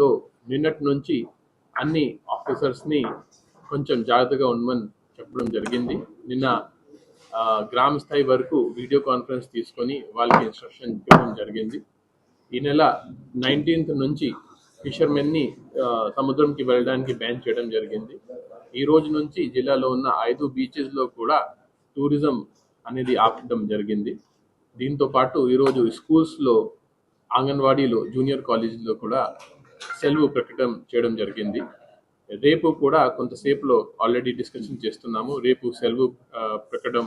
లో నిన్నటి నుంచి అన్ని ఆఫీసర్స్ని కొంచెం జాగ్రత్తగా ఉండమని చెప్పడం జరిగింది. నిన్న గ్రామ స్థాయి వరకు వీడియో కాన్ఫరెన్స్ తీసుకొని వాళ్ళకి ఇన్స్ట్రక్షన్ ఇవ్వడం జరిగింది. ఈ నెల నైన్టీన్త్ నుంచి ఫిషర్మెన్ని సముద్రంకి వెళ్ళడానికి బ్యాన్ చేయడం జరిగింది. ఈ రోజు నుంచి జిల్లాలో ఉన్న ఐదు బీచెస్లో కూడా టూరిజం అనేది ఆపడం జరిగింది. దీంతో పాటు ఈరోజు స్కూల్స్లో అంగన్వాడీలో జూనియర్ కాలేజీలో కూడా సెలవు ప్రకటన చేయడం జరిగింది. రేపు కూడా కొంతసేపులో ఆల్రెడీ డిస్కషన్ చేస్తున్నాము. రేపు సెలవు ఆ, ప్రకటన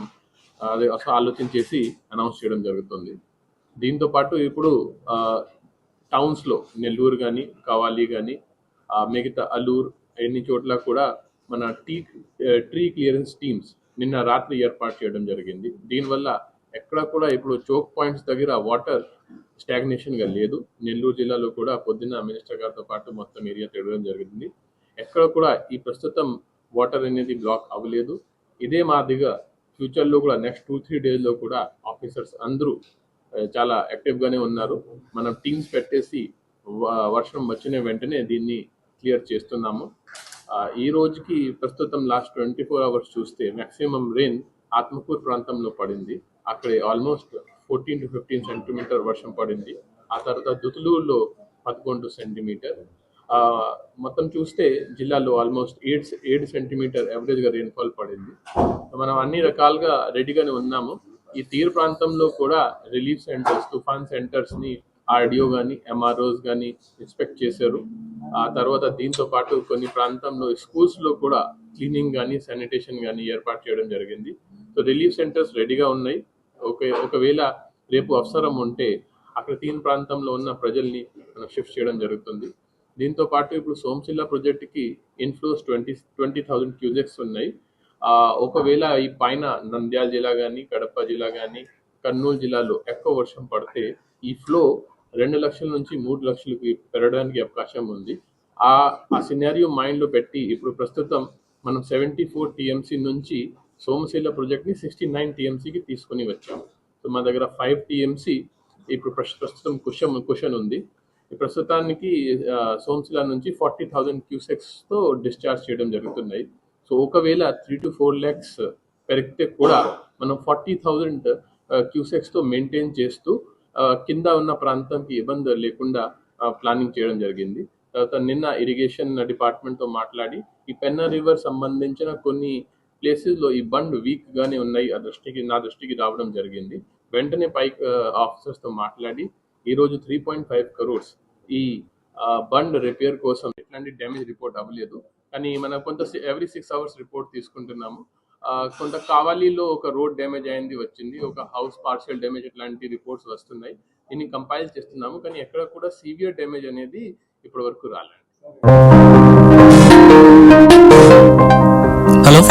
ఆలోచన చేసి అనౌన్స్ చేయడం జరుగుతుంది. దీంతో పాటు ఇప్పుడు టౌన్స్లో నెల్లూరు కానీ కావాలి కానీ మిగతా అల్లూరు ఎన్ని చోట్ల కూడా మన టీ ట్రీ క్లియరెన్స్ టీమ్స్ నిన్న రాత్రి ఏర్పాటు చేయడం జరిగింది. దీనివల్ల ఎక్కడ కూడా ఇప్పుడు చోక్ పాయింట్స్ దగ్గర వాటర్ స్టాగ్నేషన్గా లేదు. నెల్లూరు జిల్లాలో కూడా పొద్దున్న మినిస్టర్ గారితో పాటు మొత్తం ఏరియా తిరగడం జరిగింది. ఎక్కడ కూడా ఈ ప్రస్తుతం వాటర్ అనేది బ్లాక్ అవ్వలేదు. ఇదే మాదిరిగా ఫ్యూచర్లో కూడా నెక్స్ట్ టూ త్రీ డేస్లో కూడా ఆఫీసర్స్ అందరూ చాలా యాక్టివ్గానే ఉన్నారు. మనం టీమ్స్ పెట్టేసి వ- వర్షం వచ్చిన వెంటనే దీన్ని క్లియర్ చేస్తున్నాము. ఈ రోజుకి ప్రస్తుతం లాస్ట్ ట్వంటీ ఫోర్ అవర్స్ చూస్తే మ్యాక్సిమం రెయిన్ ఆత్మకూరు ప్రాంతంలో పడింది. అక్కడ almost fourteen to fifteen centimetre వర్షం పడింది. ఆ తర్వాత దుతులూరులో పదకొండు సెంటీమీటర్. మొత్తం చూస్తే జిల్లాలో ఆల్మోస్ట్ ఏడు ఏడు సెంటీమీటర్ యావరేజ్ రెయిన్ఫాల్ పడింది. మనం అన్ని రకాలుగా రెడీగానే ఉన్నాము. ఈ తీర ప్రాంతంలో కూడా రిలీఫ్ సెంటర్స్ తుఫాన్ సెంటర్స్ని ఆర్డియో కానీ ఎంఆర్ఓస్ కానీ ఇన్స్పెక్ట్ చేశారు. ఆ తర్వాత దీంతో పాటు కొన్ని ప్రాంతంలో స్కూల్స్లో కూడా క్లీనింగ్ కానీ శానిటేషన్ కానీ ఏర్పాటు చేయడం జరిగింది. సో రిలీఫ్ సెంటర్స్ రెడీగా ఉన్నాయి. ఒక ఒకవేళ రేపు అవసరం ఉంటే అక్కడ తీన్ ప్రాంతంలో ఉన్న ప్రజల్ని మనం షిఫ్ట్ చేయడం జరుగుతుంది. దీంతో పాటు ఇప్పుడు సోమశిల్లా ప్రాజెక్ట్కి inflows twenty twenty thousand cusecs ఉన్నాయి. ఆ, ఒకవేళ ఈ పైన నంద్యాల జిల్లా కానీ కడప జిల్లా కానీ కర్నూలు జిల్లాలో ఎక్కువ వర్షం పడితే ఈ ఫ్లో రెండు లక్షల నుంచి మూడు లక్షలకి పెరగడానికి అవకాశం ఉంది. ఆ ఆ సినారియో మైండ్లో పెట్టి ఇప్పుడు ప్రస్తుతం మనం సెవెంటీ ఫోర్ టీఎంసీ నుంచి సోమశీల ప్రాజెక్ట్ని సిక్స్టీ నైన్ టీఎంసీకి తీసుకొని వచ్చాము. సో మా దగ్గర ఫైవ్ టీఎంసీ ఇప్పుడు ప్రస్తుతం కుషన్ కుషన్ ఉంది. ఈ ప్రస్తుతానికి సోమశిల నుంచి ఫార్టీ థౌజండ్ క్యూసెక్స్తో డిశ్చార్జ్ చేయడం జరుగుతున్నాయి. సో ఒకవేళ త్రీ టు ఫోర్ ల్యాక్స్ పెరిగితే కూడా మనం ఫార్టీ థౌజండ్ క్యూసెక్స్తో మెయింటైన్ చేస్తూ కింద ఉన్న ప్రాంతంకి ఇబ్బంది లేకుండా ప్లానింగ్ చేయడం జరిగింది. తర్వాత నిన్న ఇరిగేషన్ డిపార్ట్మెంట్తో మాట్లాడి ఈ పెన్నా రివర్ సంబంధించిన కొన్ని ప్లేసెస్లో ఈ బండ్ వీక్ గానే ఉన్నాయి ఆ దృష్టికి నా దృష్టికి రావడం జరిగింది. వెంటనే పైక్ ఆఫీసర్స్తో మాట్లాడి ఈ రోజు త్రీ పాయింట్ ఫైవ్ కరోడ్స్ ఈ బండ్ రిపేర్ కోసం ఎట్లాంటి డ్యామేజ్ రిపోర్ట్ అవ్వలేదు. కానీ మనం కొంత ఎవ్రీ సిక్స్ అవర్స్ రిపోర్ట్ తీసుకుంటున్నాము. కొంత కావాలీలో ఒక రోడ్ డ్యామేజ్ అయింది వచ్చింది. ఒక హౌస్ పార్షియల్ డ్యామేజ్ ఇట్లాంటి రిపోర్ట్స్ వస్తున్నాయి. దీన్ని కంపైల్ చేస్తున్నాము. కానీ ఎక్కడ కూడా సివియర్ డ్యామేజ్ అనేది ఇప్పటి వరకు రాలేదు.